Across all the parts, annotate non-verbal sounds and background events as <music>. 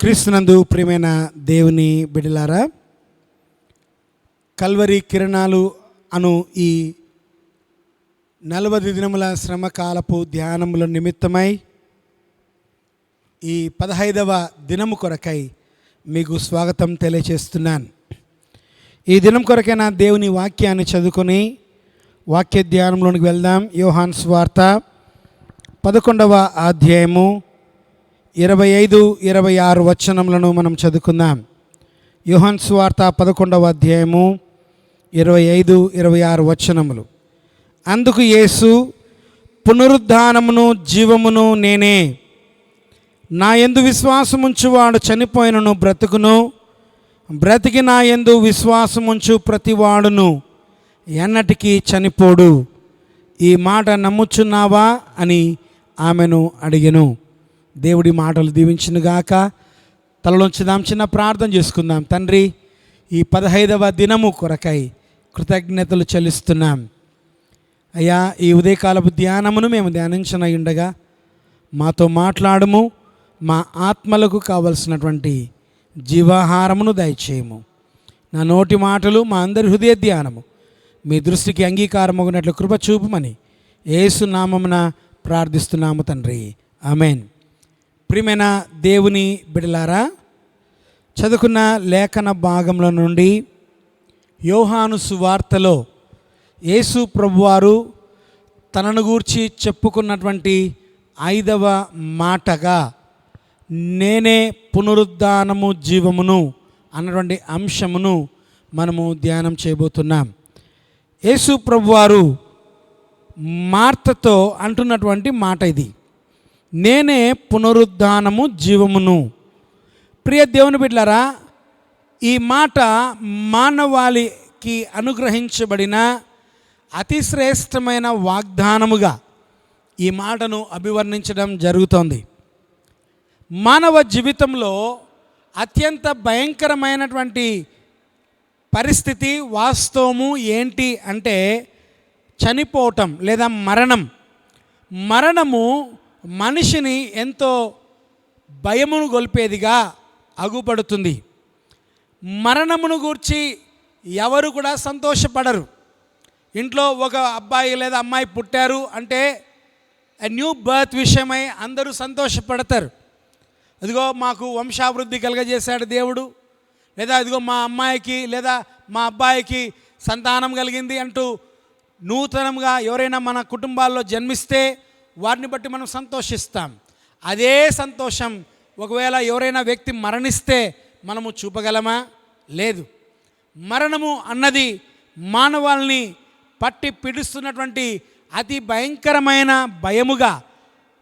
క్రీస్తునందు ప్రియమైన దేవుని బిడలారా కల్వరి కిరణాలు అను ఈ నలభై దినముల శ్రమకాలపు ధ్యానముల నిమిత్తమై ఈ పదహైదవ దినము కొరకై మీకు స్వాగతం తెలియచేస్తున్నాను. ఈ దినం కొరకైన దేవుని వాక్యాన్ని చదువుకొని వాక్య ధ్యానంలోనికి వెళ్దాం. యోహాన్ స్వార్త పదకొండవ అధ్యాయము ఇరవై ఐదు ఇరవై ఆరు వచనములను మనం చదువుకుందాం. యుహన్ స్వార్త పదకొండవ అధ్యాయము ఇరవై ఐదు ఇరవై ఆరు వచనములు. అందుకు యేసు పునరుద్ధానమును జీవమును నేనే. నా యందు విశ్వాసముంచువాడు చనిపోయినను బ్రతుకును. బ్రతికి నా యందు విశ్వాసముంచు ప్రతివాడును. ఎన్నటికీ చనిపోడు. ఈ మాట నమ్ముచున్నావా? అని ఆమెను అడిగను. దేవుడి మాటలు దీవించునుగాక తలలోంచుదాం చిన్న ప్రార్థన చేసుకుందాం. తండ్రి ఈ పదహైదవ దినము కొరకై కృతజ్ఞతలు చెల్లిస్తున్నాం. అయ్యా ఈ ఉదయకాలపు ధ్యానమును మేము ధ్యానించిన ఉండగా మాతో మాట్లాడము మా ఆత్మలకు కావలసినటువంటి జీవాహారమును దయచేయము. నా నోటి మాటలు మా అందరి హృదయ ధ్యానము. మీ దృష్టికి అంగీకారమగినట్లు కృప చూపమని ఏసు నామమున ప్రార్థిస్తున్నాము తండ్రి. ఆమెన్. ప్రియమైన దేవుని బిడలారా చదువుకున్న లేఖన భాగంలో నుండి యోహాను సువార్తలో యేసు ప్రభువారు తనను గూర్చి చెప్పుకున్నటువంటి ఐదవ మాటగా నేనే పునరుద్ధానము జీవమును అన్నటువంటి అంశమును మనము ధ్యానం చేయబోతున్నాం. యేసు ప్రభువారు మార్తతో అంటున్నటువంటి మాట ఇది. నేనే పునరుద్ధానము జీవమును. ప్రియ దేవుని బిడ్డలారా ఈ మాట మానవాళికి అనుగ్రహించబడిన అతి శ్రేష్టమైన వాగ్దానముగా ఈ మాటను అభివర్ణించడం జరుగుతోంది. మానవ జీవితంలో అత్యంత భయంకరమైనటువంటి పరిస్థితి వాస్తవము ఏంటి అంటే చనిపోవటం లేదా మరణం. మరణము మనిషిని ఎంతో భయమును గొల్పేదిగా అగుపడుతుంది. మరణమును గూర్చి ఎవరు కూడా సంతోషపడరు. ఇంట్లో ఒక అబ్బాయి లేదా అమ్మాయి పుట్టారు అంటే న్యూ బర్త్ విషయమై అందరూ సంతోషపడతారు. అదిగో మాకు వంశాభివృద్ధి కలగజేశాడు దేవుడు. లేదా అదిగో మా అమ్మాయికి లేదా మా అబ్బాయికి సంతానం కలిగింది అంటూ నూతనంగా ఎవరైనా మన కుటుంబాల్లో జన్మిస్తే వారిని బట్టి మనం సంతోషిస్తాం. అదే సంతోషం ఒకవేళ ఎవరైనా వ్యక్తి మరణిస్తే మనము చూపగలమా? లేదు. మరణము అన్నది మానవాల్ని పట్టి పిడుస్తున్నటువంటి అతి భయంకరమైన భయముగా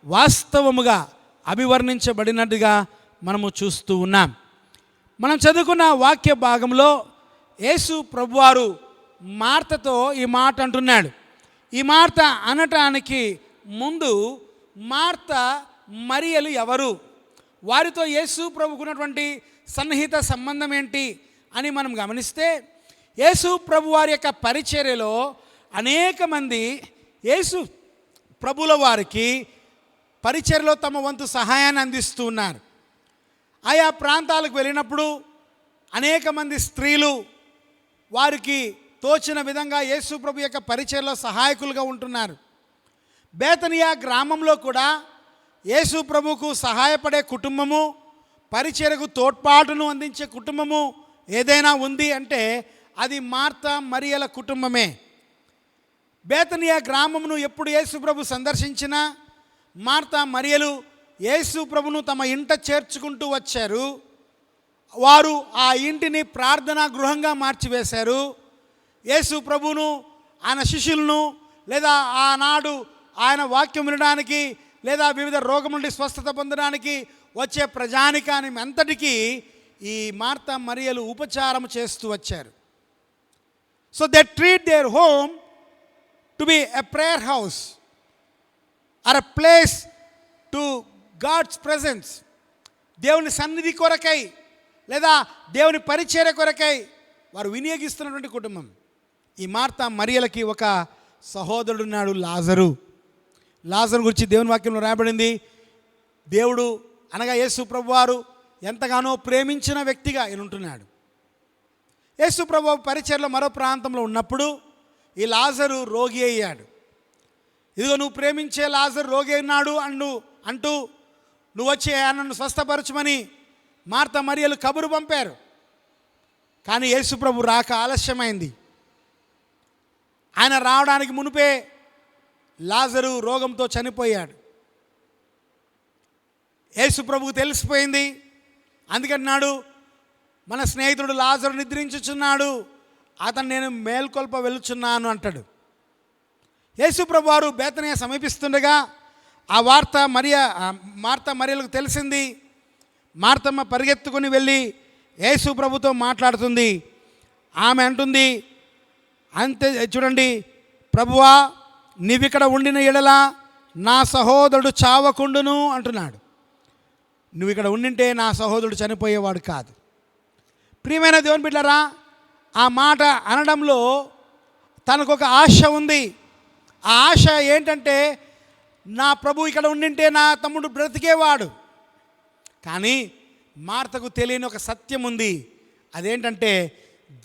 వాస్తవముగా అభివర్ణించబడినట్టుగా మనము చూస్తూ ఉన్నాం. మనం చదువుకున్న వాక్య భాగంలో యేసు ప్రభువారు మార్తతో ఈ మాట అంటున్నాడు. ఈ మార్త అనటానికి ముందు మార్త మరియలు ఎవరు? వారితో యేసు ప్రభుకున్నటువంటి సన్నిహిత సంబంధం ఏంటి అని మనం గమనిస్తే యేసు ప్రభు వారి యొక్క పరిచర్యలో అనేక మంది యేసు ప్రభుల వారికి పరిచర్లో తమ వంతు సహాయాన్ని అందిస్తూ ఉన్నారు. ఆయా ప్రాంతాలకు వెళ్ళినప్పుడు అనేక మంది స్త్రీలు వారికి తోచిన విధంగా యేసు ప్రభు యొక్క పరిచయలో సహాయకులుగా ఉంటున్నారు. బేతనియా గ్రామంలో కూడా యేసు ప్రభుకు సహాయపడే కుటుంబము పరిచయకు తోడ్పాటును అందించే కుటుంబము ఏదైనా ఉంది అంటే అది మార్త మరియల కుటుంబమే. బేతనియా గ్రామమును ఎప్పుడు యేసుప్రభు సందర్శించినా మార్త మరియలు యేసుప్రభును తమ ఇంట చేర్చుకుంటూ వచ్చారు. వారు ఆ ఇంటిని ప్రార్థనా గృహంగా మార్చివేశారు. యేసు ప్రభును ఆయన శిష్యులను లేదా ఆనాడు ఆయన వాక్యం వినడానికి లేదా వివిధ రోగం నుండి స్వస్థత పొందడానికి వచ్చే ప్రజానికాని అంతటికీ ఈ మార్త మరియలు ఉపచారం చేస్తూ వచ్చారు. So they treat their home to be a prayer house or a place to God's presence దేవుని సన్నిధి కొరకై లేదా దేవుని పరిచర్య కొరకై వారు వినియోగిస్తున్నటువంటి కుటుంబం. ఈ మార్త మరియలకి ఒక సహోదరుడున్నాడు లాజరు. లాజర్ గురించి దేవుని వాక్యంలో రాయబడింది. దేవుడు అనగా యేసు ప్రభువారు ఎంతగానో ప్రేమించిన వ్యక్తిగా ఈయన ఉంటున్నాడు. యేసు ప్రభు పరిచయలో మరో ప్రాంతంలో ఉన్నప్పుడు ఈ లాజరు రోగి అయ్యాడు. ఇదిగో నువ్వు ప్రేమించే లాజర్ రోగి అయినాడు అండు అంటూ నువ్వు వచ్చి ఆయనను స్వస్థపరచమని మార్త మరియలు కబురు పంపారు. కానీ యేసు ప్రభు రాక ఆలస్యమైంది. ఆయన రావడానికి మునిపే లాజరు రోగంతో చనిపోయాడు. యేసు ప్రభుకు తెలిసిపోయింది. అందుకన్నాడు మన స్నేహితుడు లాజరు నిద్రించుచున్నాడు. అతను నేను మేల్కొల్ప వెళుచున్నాను అంటాడు. యేసుప్రభు వారు బేతనీయ సమీపిస్తుండగా ఆ వార్త మరియ మార్త మరియలకు తెలిసింది. మార్తమ్మ పరిగెత్తుకుని వెళ్ళి యేసు ప్రభుతో మాట్లాడుతుంది. ఆమె అంటుంది అంతే చూడండి ప్రభువా నీవిక్కడ ఉండిన ఎడలా నా సహోదరుడు చావకుండును అంటున్నాడు. నువ్వు ఇక్కడ ఉండింటే నా సహోదరుడు చనిపోయేవాడు కాదు. ప్రియమైన దేవుని బిడ్డరా ఆ మాట అనడంలో తనకు ఒక ఆశ ఉంది. ఆ ఆశ ఏంటంటే నా ప్రభు ఇక్కడ ఉండింటే నా తమ్ముడు బ్రతికేవాడు. కానీ మార్తకు తెలియని ఒక సత్యం ఉంది. అదేంటంటే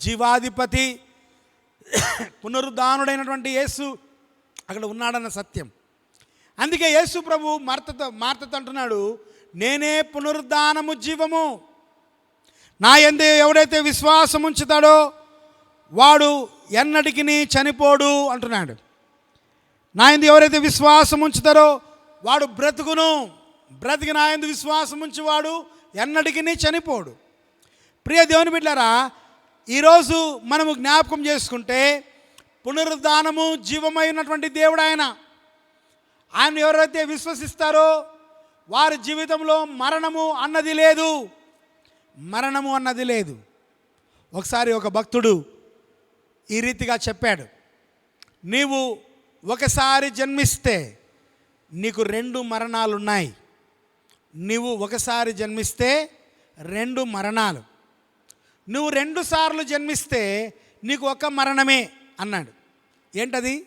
జీవాధిపతి <coughs> పునరుద్ధానుడైనటువంటి యేసు అక్కడ ఉన్నాడన్న సత్యం. అందుకే యేసు ప్రభు మార్తతో మార్తతో అంటున్నాడు నేనే పునరుద్ధానము జీవము. నా ఎందు ఎవడైతే విశ్వాసం ఉంచుతాడో వాడు ఎన్నటికి చనిపోడు అంటున్నాడు. నా ఎందు ఎవరైతే విశ్వాసం ఉంచుతారో వాడు బ్రతుకును. బ్రతికి నా ఎందు విశ్వాసం ఉంచేవాడు ఎన్నటికి చనిపోడు. ప్రియ దేవుని బిడ్డారా ఈరోజు మనము జ్ఞాపకం చేసుకుంటే పునరుద్ధానము జీవమైనటువంటి దేవుడు ఆయన. ఆయన ఎవరైతే విశ్వసిస్తారో వారి జీవితంలో మరణము అన్నది లేదు. మరణము అన్నది లేదు. ఒకసారి ఒక భక్తుడు ఈ రీతిగా చెప్పాడు నీవు ఒకసారి జన్మిస్తే నీకు రెండు మరణాలు ఉన్నాయి నీవు ఒకసారి జన్మిస్తే రెండు మరణాలు. నువ్వు రెండు సార్లు జన్మిస్తే నీకు ఒక మరణమే. అన్నాడు. ఏంటది?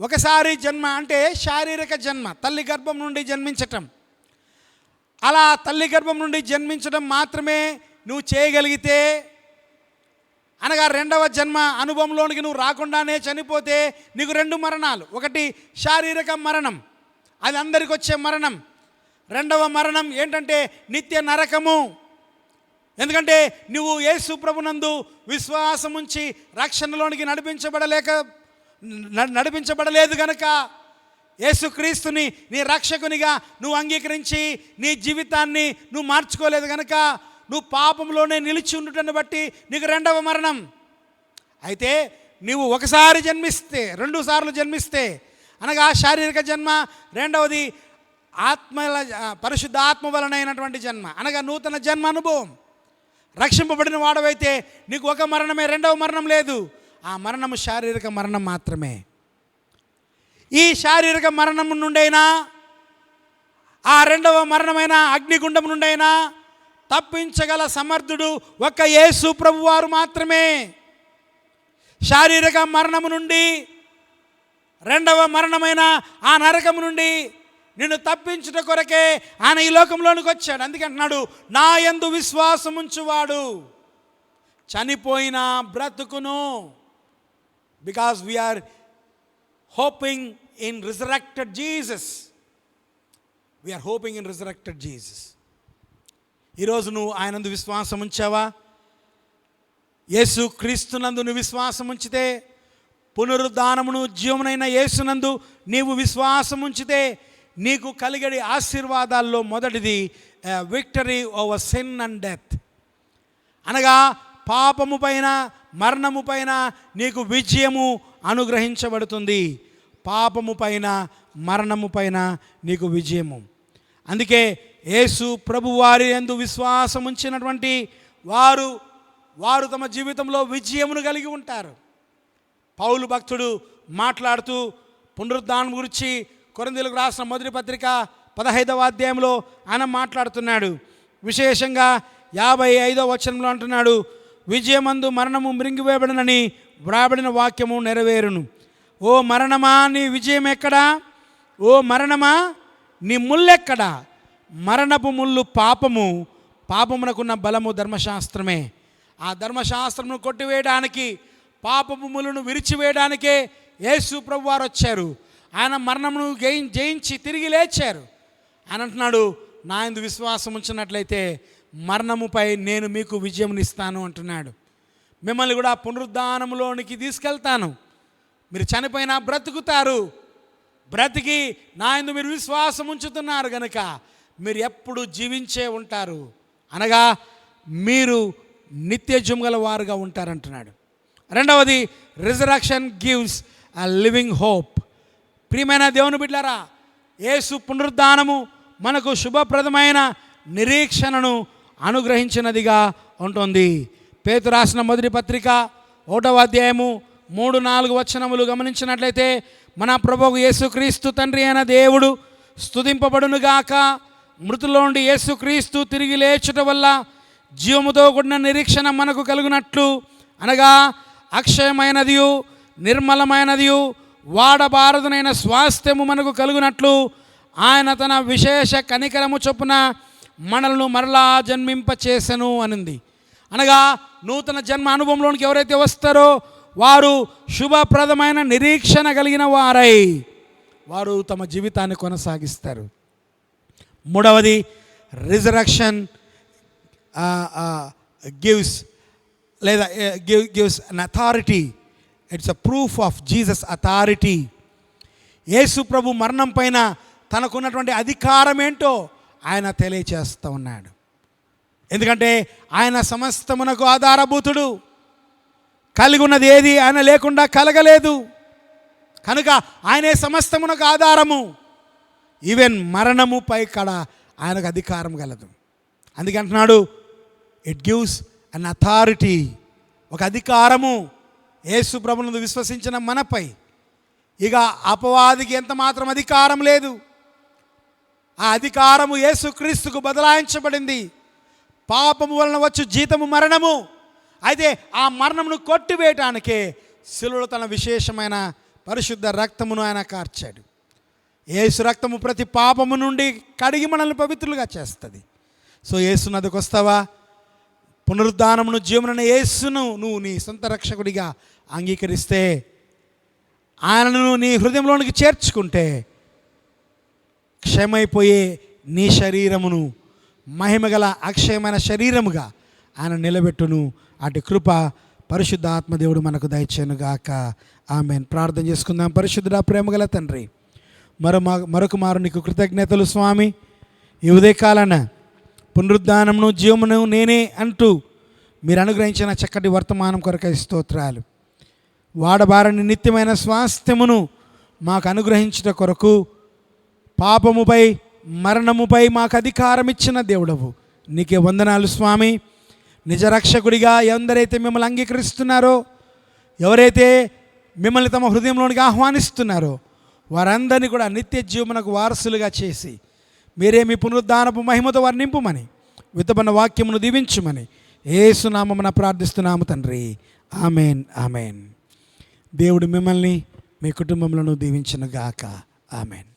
ఒకసారి జన్మ అంటే శారీరక జన్మ తల్లి గర్భం నుండి జన్మించటం. అలా తల్లి గర్భం నుండి జన్మించడం మాత్రమే నువ్వు చేయగలిగితే అనగా రెండవ జన్మ అనుభవంలోనికి నువ్వు రాకుండానే చనిపోతే నీకు రెండు మరణాలు. ఒకటి శారీరక మరణం అది అందరికి వచ్చే మరణం. రెండవ మరణం ఏంటంటే నిత్య నరకము. ఎందుకంటే నువ్వు యేసు ప్రభునందు విశ్వాసం ఉంచి రక్షణలోనికి నడిపించబడలేక న- నడిపించబడలేదు గనక యేసుక్రీస్తుని నీ రక్షకునిగా నువ్వు అంగీకరించి నీ జీవితాన్ని నువ్వు మార్చుకోలేదు గనక నువ్వు పాపంలోనే నిలిచి ఉండటాన్ని బట్టి నీకు రెండవ మరణం. అయితే నీవు ఒకసారి జన్మిస్తే రెండు సార్లు జన్మిస్తే అనగా శారీరక జన్మ రెండవది ఆత్మల పరిశుద్ధ ఆత్మ వలనైనటువంటి జన్మ అనగా నూతన జన్మ అనుభవం. రక్షింపబడిన వాడవైతే నీకు ఒక మరణమే రెండవ మరణం లేదు. ఆ మరణము శారీరక మరణం మాత్రమే. ఈ శారీరక మరణం నుండైనా ఆ రెండవ మరణమైన అగ్నిగుండం నుండైనా తప్పించగల సమర్థుడు ఒక్క యేసు ప్రభువారు మాత్రమే. శారీరక మరణము నుండి రెండవ మరణమైన ఆ నరకము నుండి నిన్ను తప్పించుట కొరకే ఆయన ఈ లోకంలోనికి వచ్చాడు. అందుకంటున్నాడు నా యందు విశ్వాసం ఉంచువాడు చనిపోయిన బ్రతుకును. Because we are hoping in resurrected Jesus we are hoping in resurrected Jesus ఈరోజు నువ్వు ఆయనందు విశ్వాసం ఉంచావా యేసు క్రీస్తునందు నువ్వు విశ్వాసం ఉంచితే పునరుద్ధానమును జీవమునైన యేసునందు నీవు విశ్వాసం ఉంచితే నీకు కలిగడి ఆశీర్వాదాల్లో మొదటిది victory over sin and death అనగా పాపము పైన మరణము పైన నీకు విజయము అనుగ్రహించబడుతుంది. పాపము పైన మరణము పైన నీకు విజయము. అందుకే యేసు ప్రభువారి ఎందు విశ్వాసం ఉంచినటువంటి వారు వారు తమ జీవితంలో విజయమును కలిగి ఉంటారు. పౌలు భక్తుడు మాట్లాడుతూ పునరుద్ధానం గురించి కొరందీలకు రాసిన మొదటి పత్రిక పదహైదవ అధ్యాయంలో ఆయన మాట్లాడుతున్నాడు. విశేషంగా యాభై ఐదవ వచనంలో అంటున్నాడు విజయమందు మరణము మృంగివేయబడినని వ్రాబడిన వాక్యము నెరవేరును. ఓ మరణమా నీ విజయం ఎక్కడా? ఓ మరణమా నీ ముల్లెక్కడా? మరణపు ముళ్ళు పాపము పాపమునకున్న బలము ధర్మశాస్త్రమే. ఆ ధర్మశాస్త్రమును కొట్టివేయడానికి పాపములను విరిచివేయడానికే యేసు ప్రభు వారు వచ్చారు. ఆయన మరణమును జయి జయించి తిరిగి లేచారు. ఆయన అంటున్నాడు నా ఎందు విశ్వాసం ఉంచినట్లయితే మరణముపై నేను మీకు విజయమునిస్తాను అంటున్నాడు. మిమ్మల్ని కూడా పునరుద్ధానంలోనికి తీసుకెళ్తాను. మీరు చనిపోయినా బ్రతుకుతారు. బ్రతికి నా ఎందు మీరు విశ్వాసం ఉంచుతున్నారు కనుక మీరు ఎప్పుడు జీవించే ఉంటారు. అనగా మీరు నిత్యజం గల వారుగా ఉంటారంటున్నాడు. రెండవది resurrection gives a living hope ప్రియమైన దేవుని బిడ్డారా యేసు పునరుద్ధానము మనకు శుభప్రదమైన నిరీక్షణను అనుగ్రహించినదిగా ఉంటుంది. పేతు రాసిన మొదటి పత్రిక ఒకటవ అధ్యాయము మూడు నాలుగు వచనములు గమనించినట్లయితే మన ప్రభువు యేసుక్రీస్తు తండ్రి అయిన దేవుడు స్థుతింపబడునుగాక మృతులోండి యేసుక్రీస్తు తిరిగి లేచుట వల్ల జీవముతో కూడిన నిరీక్షణ మనకు కలుగునట్లు అనగా అక్షయమైనదియు నిర్మలమైనదియు వాడబారదునైన స్వాస్థ్యము మనకు కలుగునట్లు ఆయన తన విశేష కనికరము చొప్పున మనలను మరలా జన్మింపచేసెను అనింది. అనగా నూతన జన్మ అనుభవంలోనికి ఎవరైతే వస్తారో వారు శుభప్రదమైన నిరీక్షణ కలిగిన వారై వారు తమ జీవితాన్ని కొనసాగిస్తారు. మూడవది రిజరక్షన్ గివ్స్ లేదా give gives an authority it's a proof of Jesus authority. యేసు ప్రభు మరణం పైన తనకున్నటువంటి అధికారం ఏంటో ఆయన తెలియచేస్తూ ఉన్నాడు. ఎందుకంటే ఆయన సమస్తమునకు ఆధారభూతుడు. కలిగి ఉన్నది ఏది ఆయన లేకుండా కలగలేదు. కనుక ఆయనే సమస్తమునకు ఆధారము. ఈవెన్ మరణముపై కడ ఆయనకు అధికారం కలదు అందుకే అంటున్నాడు ఇట్ గివ్స్ అన్ అథారిటీ ఒక అధికారము యేసు ప్రభునందు విశ్వసించిన మనపై. ఇక అపవాదికి ఎంత మాత్రం అధికారం లేదు. ఆ అధికారము యేసుక్రీస్తుకు బదలాయించబడింది. పాపము వలన వచ్చు జీతము మరణము. అయితే ఆ మరణమును కొట్టివేయటానికే శిలుడు తన విశేషమైన పరిశుద్ధ రక్తమును ఆయన కార్చాడు. యేసు రక్తము ప్రతి పాపము నుండి కడిగి మనల్ని పవిత్రులుగా చేస్తుంది. సో యేసు నదికి వస్తావా పునరుద్ధానమును జీవనన యేసును నువ్వు నీ సొంత రక్షకుడిగా అంగీకరిస్తే ఆయనను నీ హృదయంలోనికి చేర్చుకుంటే క్షమైపోయే నీ శరీరమును మహిమగల అక్షయమైన శరీరముగా ఆయన నిలబెట్టును. అటు కృప పరిశుద్ధ ఆత్మదేవుడు మనకు దయచేనుగాక. ఆమె ప్రార్థన చేసుకుందాం. పరిశుద్ధుడ ప్రేమగల తండ్రి మరో మరొక మారు నీకు కృతజ్ఞతలు స్వామి. ఈ ఉదయకాలన పునరుద్ధానమును జీవమును నేనే అంటూ మీరు అనుగ్రహించిన చక్కటి వర్తమానం కొరకై స్తోత్రాలు. వాడబారని నిత్యమైన స్వాస్థ్యమును మాకు అనుగ్రహించుట కొరకు పాపముపై మరణముపై మాకు అధికారం ఇచ్చిన దేవుడవు. నీకే వందనాలు స్వామి. నిజరక్షకుడిగా ఎందరైతే మిమ్మల్ని అంగీకరిస్తున్నారో ఎవరైతే మిమ్మల్ని తమ హృదయంలోనికి ఆహ్వానిస్తున్నారో వారందరినీ కూడా నిత్య జీవనకు వారసులుగా చేసి మీరే మీ పునరుద్ధానపు మహిమతో వారు నింపుమని వాక్యమును దీవించుమని ఏసునామమున ప్రార్థిస్తున్నాము తండ్రి. Amen amen. దేవుడు మిమ్మల్ని మీ కుటుంబంలో దీవించను గాక ఆమెన్.